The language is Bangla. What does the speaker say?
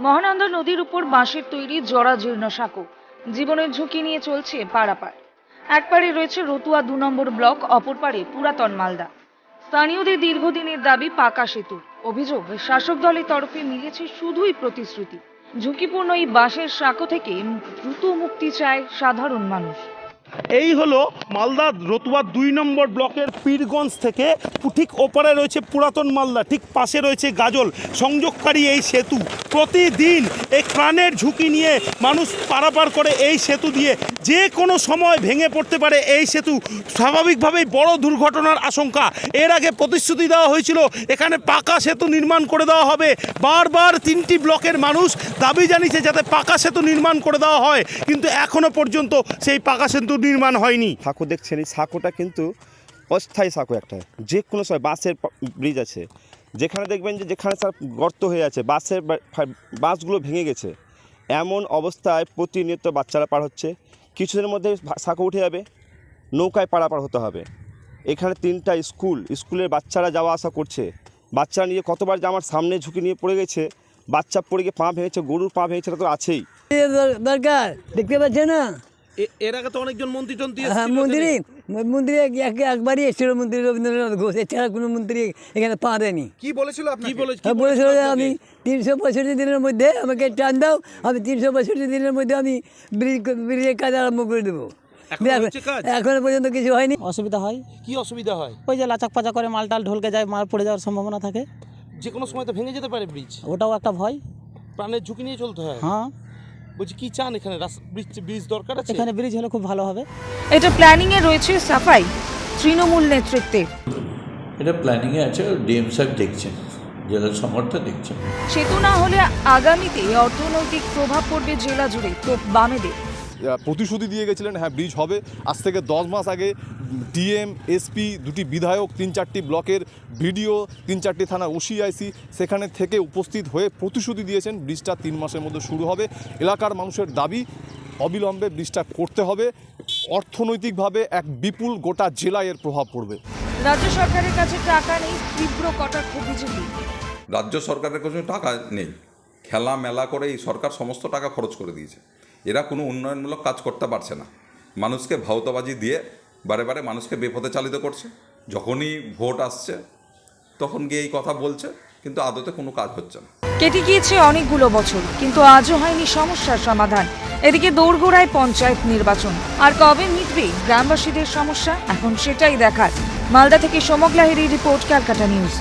মহানন্দা নদীর উপর বাঁশের তৈরি জরাজীর্ণ সাঁকো। জীবনের ঝুঁকি নিয়ে চলছে পারাপার। এক পারে রয়েছে রতুয়া দু নম্বর ব্লক, অপর পারে পুরাতন মালদা। স্থানীয়দের দীর্ঘদিনের দাবি পাকা সেতু। অভিযোগ, শাসক দলের তরফে মিলেছে শুধুই প্রতিশ্রুতি। ঝুঁকিপূর্ণ এই বাঁশের সাঁকো থেকে দ্রুত মুক্তি চায় সাধারণ মানুষ। এই হলো মালদা রতুয়া দুই নম্বর ব্লকের পীরগঞ্জ থেকে ঠিক ওপারে রয়েছে পুরাতন মালদা, ঠিক পাশে রয়েছে গাজল। সংযোগকারী এই সেতু। প্রতিদিন এই প্রাণের ঝুঁকি নিয়ে মানুষ পারাপার করে এই সেতু দিয়ে। যে কোনো সময় ভেঙে পড়তে পারে এই সেতু। স্বাভাবিকভাবেই বড় দুর্ঘটনার আশঙ্কা। এর আগে প্রতিশ্রুতি দেওয়া হয়েছিল, এখানে পাকা সেতু নির্মাণ করে দেওয়া হবে। বারবার তিনটি ব্লকের মানুষ দাবি জানিয়েছে যাতে পাকা সেতু নির্মাণ করে দেওয়া হয়। কিন্তু এখনও পর্যন্ত সেই পাকা সেতু নির্মাণ হয়নি। সাঁকো দেখছেন এই সাঁকোটা কিন্তু অস্থায়ী সাঁকো একটা। যে কোনো সময় বাসের ব্রিজ আছে। যেখানে দেখবেন যে যেখানে স্যার গর্ত হয়ে আছে বাসের বাসগুলো ভেঙে গেছে। এমন অবস্থায় প্রতিনিয়ত বাচ্চারা পার হচ্ছে। কিছুদিনের মধ্যে সাঁকো উঠে যাবে। নৌকায় পারাপার হতে হবে। এখানে তিনটা স্কুল স্কুলের বাচ্চারা যাওয়া আসা করছে। বাচ্চারা নিয়ে কতবার যে আমার সামনে ঝুঁকি নিয়ে পড়ে গেছে। বাচ্চা পড়ে গিয়ে পা ভেঙেছে গরুর পা ভেঙেছে তো আছেই। দরকার দেখতে পাচ্ছে না? এর আগে তো অনেকজন মন্ত্রী টন্ত্রী হ্যাঁ মন্ত্রী মন্ত্রী এক- এক- একবারই এসেছিল মন্ত্রী রবীন্দ্রনাথ ঘোষ এছাড়া কোনো মন্ত্রী এখানে পা দেয়নি কি বলেছিল আপনি কি হ্যাঁ, বলেছিল যে আমি তিনশো পঁয়ষট্টি দিনের মধ্যে আমাকে টান দাও আমি তিনশো পঁয়ষট্টি দিনের মধ্যে আমি ব্রিজ ব্রিজের কাজ আরম্ভ করে দেবো। এখন- এখনও পর্যন্ত কিছু হয়নি। অসুবিধা হয়? কি অসুবিধা হয়? ওই যে লাচাক পাচা করে মাল টাল ঢলকে যায় মাল পড়ে যাওয়ার সম্ভাবনা থাকে। যে কোনো সময় তো ভেঙে যেতে পারে ব্রিজ। ওটাও একটা ভয়। প্রাণের ঝুঁকি নিয়ে চলতে হয়। হ্যাঁ। বলছি কি চান এখানে? ব্রিজ ব্রিজ দরকার আছে? এখানে ব্রিজ হলে খুব ভালো হবে। এটা প্ল্যানিং এ রয়েছে সাফাই তৃণমূল নেতৃত্বে এটা প্ল্যানিংয়ে আছে ডিএম সাহেব দেখছেন জেলার সমর্থন দেখছেন। সেতু না হলে আগামীতে অর্থনৈতিক প্রভাব পড়বে জেলা জুড়ে তো বামেদের। প্রতিশ্রুতি দিয়ে গেছিলেন হ্যাঁ ব্রিজ হবে। আজ থেকে দশ মাস আগে ডিএম এসপি দুটি বিধায়ক তিন চারটি ব্লকের ভিডিও তিন চারটি থানা ওসিআইসি সেখানে থেকে উপস্থিত হয়ে প্রতিশ্রুতি দিয়েছেন ব্রিজটা তিন মাসের মধ্যে শুরু হবে। এলাকার মানুষের দাবি অবিলম্বে ব্রিজটা করতে হবে। অর্থনৈতিকভাবে এক বিপুল গোটা জেলায় এর প্রভাব পড়বে। রাজ্য সরকারের কাছে টাকা নেই তীব্র কটাক্ষ বিজেপি। রাজ্য সরকারের কাছে টাকা নেই। খেলা মেলা করে এই সরকার সমস্ত টাকা খরচ করে দিয়েছে। এরা কোনো উন্নয়নমূলক কাজ করতে পারছে না। মানুষকে ভাওতাবাজি দিয়ে বারে বারে মানুষকে বেপথে চালিত করছে। যখনই ভোট আসছে, তখন গিয়ে এই কথা বলছে, কিন্তু আদতে কোনো কাজ হচ্ছে না। কেটে গিয়েছে অনেকগুলো বছর, কিন্তু আজও হয়নি সমস্যার সমাধান। এদিকে দৌড়গোড়ায় পঞ্চায়েত নির্বাচন। আর কবে মিটবে গ্রামবাসীদের সমস্যা? এখন সেটাই দেখার। মালদা থেকে সমগ্লাহেরি রিপোর্ট, ক্যালকাটা নিউজ।